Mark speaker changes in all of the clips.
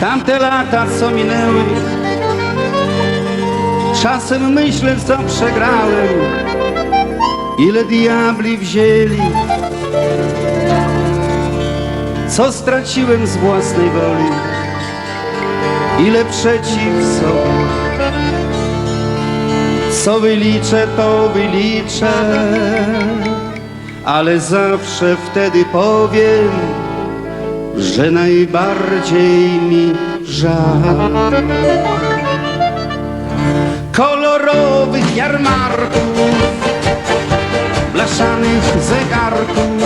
Speaker 1: Tamte lata, co minęły Czasem myślę, co przegrałem. Ile diabli wzięli Co straciłem z własnej woli. Ile przeciw sobie Co wyliczę, to wyliczę. Ale zawsze wtedy powiem że najbardziej mi żal. Kolorowych jarmarków, blaszanych zegarków,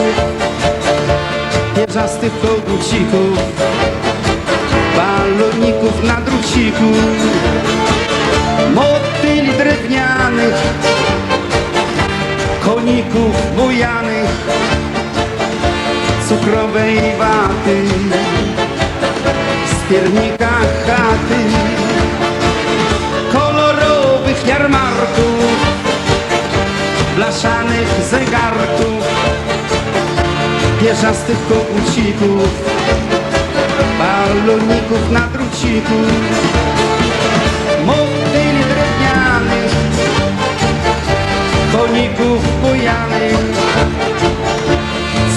Speaker 1: pierzastych kogucików, baloników na druciku, motyli drewnianych, koników bujanych, cukrowej waty, z piernika chaty, kolorowych jarmarków, blaszanych zegarków, pierzastych kogucików, baloników na druciku, motyli drewnianych, koników bujanych,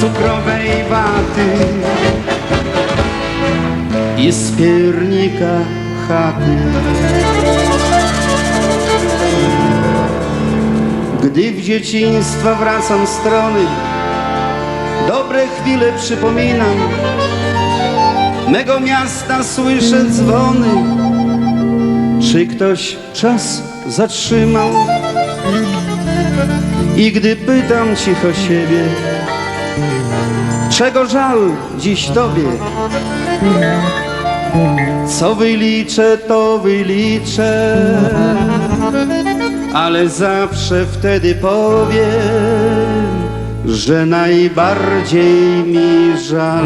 Speaker 1: cukrowej waty i z piernika chaty. Gdy w dzieciństwa wracam strony, dobre chwile przypominam, mego miasta słyszę dzwony. Czy ktoś czas zatrzymał? I gdy pytam cicho siebie, Czego żal dziś tobie? Co wyliczę, to wyliczę, ale zawsze wtedy powiem, że najbardziej mi żal.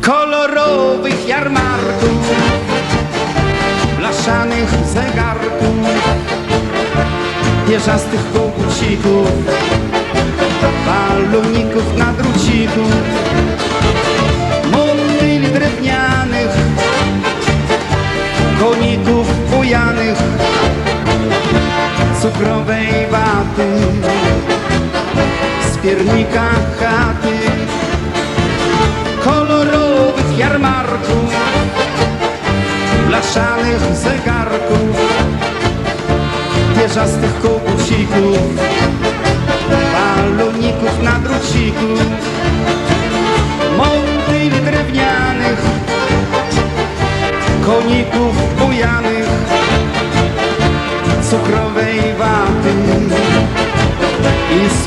Speaker 1: Kolorowych jarmarków, blaszanych zegarków, pierzastych kogucików, baloników na druciku, piernika chaty, kolorowych jarmarków, blaszanych zegarków, pierzastych kogucików, baloników na druciku, motyli drewnianych, koników bujanych, cukrowej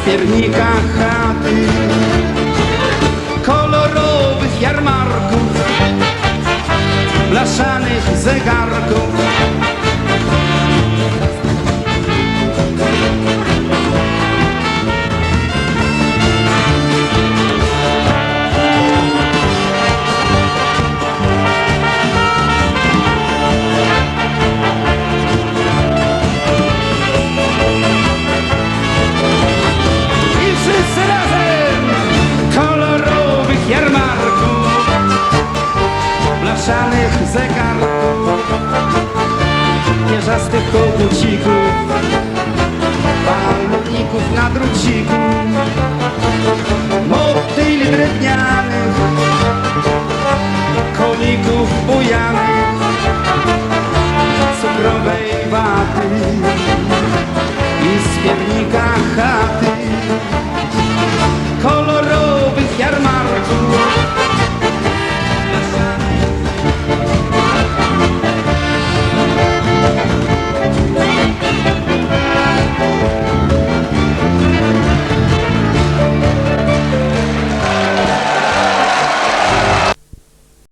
Speaker 1: piernika chaty, kolorowych jarmarków, blaszanych zegarków, blaszanych zegarków, pierzastych kogucików, baloników na druciku,